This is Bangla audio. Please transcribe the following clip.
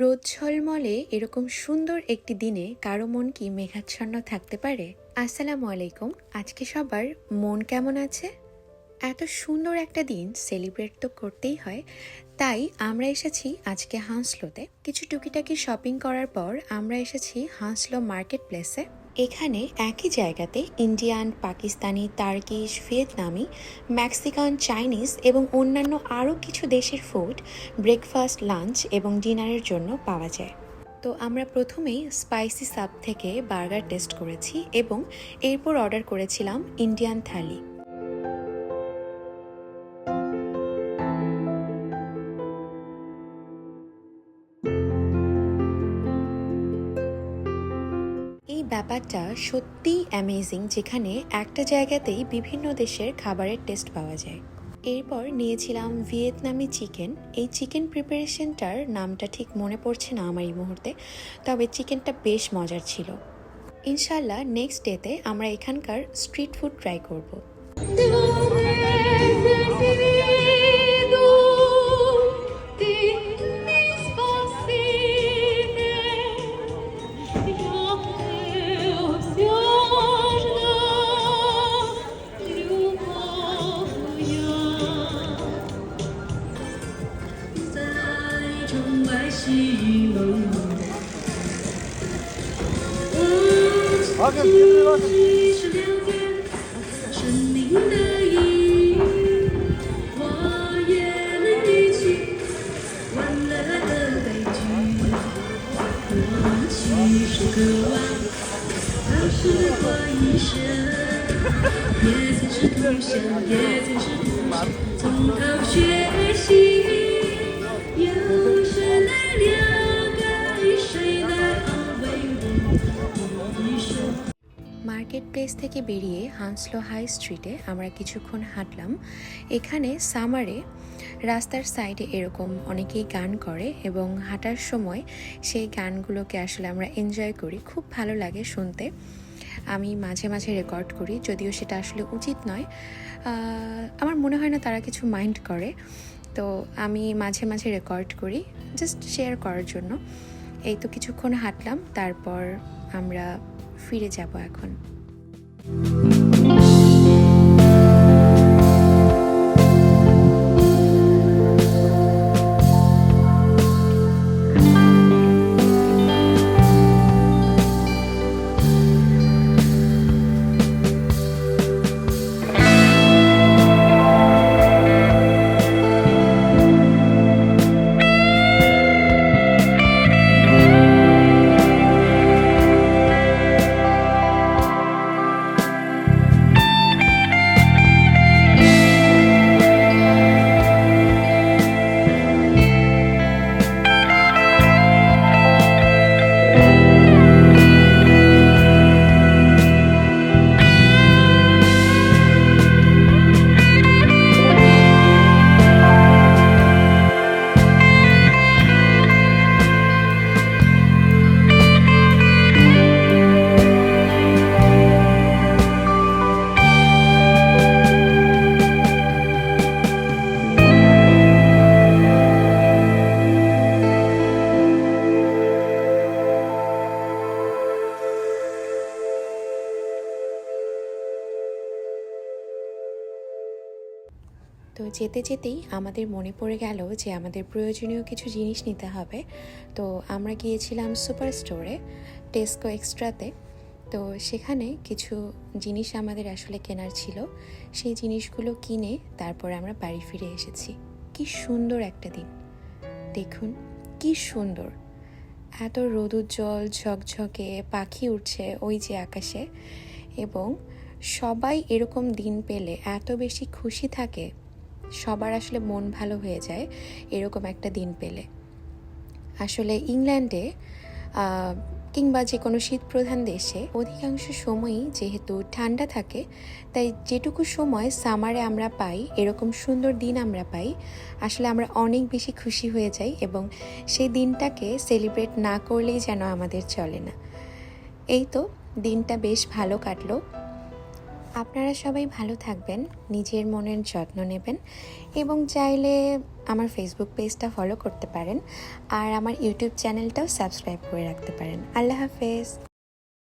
রোদ ঝলমলে এরকম সুন্দর একটি দিনে কারও মন কি মেঘাচ্ছন্ন থাকতে পারে? আসসালামু আলাইকুম। আজকে সবার মন কেমন আছে? এত সুন্দর একটা দিন সেলিব্রেট তো করতেই হয়। তাই আমরা এসেছি আজকে হাঁসলোতে। কিছু টুকিটাকি শপিং করার পর আমরা এসেছি হাঁসলো মার্কেট প্লেসে এখানে একই জায়গাতে Indian, Pakistani, Turkish, Vietnamese Mexican Chinese এবং অন্যান্য আরও কিছু দেশের ফুড ব্রেকফাস্ট লাঞ্চ এবং ডিনারের জন্য পাওয়া যায়। তো আমরা প্রথমেই স্পাইসি সাব থেকে বার্গার টেস্ট করেছি এবং এরপর অর্ডার করেছিলাম ইন্ডিয়ান থালি ব্যাপারটা সত্যিই অ্যামেজিং যেখানে একটা জায়গাতেই বিভিন্ন দেশের খাবারের টেস্ট পাওয়া যায়। এরপর নিয়েছিলাম ভিয়েতনামি চিকেন। এই চিকেন প্রিপারেশনটার নামটা ঠিক মনে পড়ছে না আমার এই মুহূর্তে, তবে চিকেনটা বেশ মজার ছিল। ইনশাল্লাহ নেক্সট ডেতে আমরা এখানকার স্ট্রিট ফুড ট্রাই করব। 钟摆西楼。曾一，生命的意义，我也能一起。欢乐的悲剧。我其实渴望，当时过一生，也曾是同乡，也曾是故乡，从头学习。প্লেস থেকে বেরিয়ে হান্সলো হাই স্ট্রিটে আমরা কিছুক্ষণ হাঁটলাম। এখানে সামারে রাস্তার সাইডে এরকম অনেকেই গান করে এবং হাঁটার সময় সেই গানগুলোকে আসলে আমরা এনজয় করি। খুব ভালো লাগে শুনতে। আমি মাঝে মাঝে রেকর্ড করি, যদিও সেটা আসলে উচিত নয়। আমার মনে হয় না তারা কিছু মাইন্ড করে। তো আমি মাঝে মাঝে রেকর্ড করি জাস্ট শেয়ার করার জন্য। এই তো কিছুক্ষণ হাঁটলাম, তারপর আমরা ফিরে যাব এখন। Thank you. তো যেতে যেতেই আমাদের মনে পড়ে গেল যে আমাদের প্রয়োজনীয় কিছু জিনিস নিতে হবে। তো আমরা গিয়েছিলাম সুপার স্টোরে, টেস্কো এক্সট্রাতে। তো সেখানে কিছু জিনিস আমাদের আসলে কেনার ছিল। সেই জিনিসগুলো কিনে তারপর আমরা বাড়ি ফিরে এসেছি। কি সুন্দর একটা দিন। দেখুন, কি সুন্দর। এত রোদুজ্জ্বল ঝকঝকে, পাখি উঠছে ওই যে আকাশে। এবং সবাই এরকম দিন পেলে এত বেশি খুশি থাকে। সবার আসলে মন ভালো হয়ে যায়, এরকম একটা দিন পেলে। আসলে ইংল্যান্ডে কিংবা যে কোনো শীতপ্রধান দেশে অধিকাংশ সময়ই যেহেতু ঠান্ডা থাকে, তাই যেটুকু সময় সামারে আমরা পাই, এরকম সুন্দর দিন আমরা পাই, আসলে আমরা অনেক বেশি খুশি হয়ে যাই এবং সেই দিনটাকে সেলিব্রেট না করলেই যেন আমাদের চলে না। এই তো, দিনটা বেশ ভালো কাটলো। আপনারা সবাই ভালো থাকবেন, নিজের মনের যত্ন নেবেন এবং চাইলে আমার ফেসবুক পেজটা ফলো করতে পারেন আর আমার ইউটিউব চ্যানেলটাও সাবস্ক্রাইব করে রাখতে পারেন। আল্লাহ হাফেজ।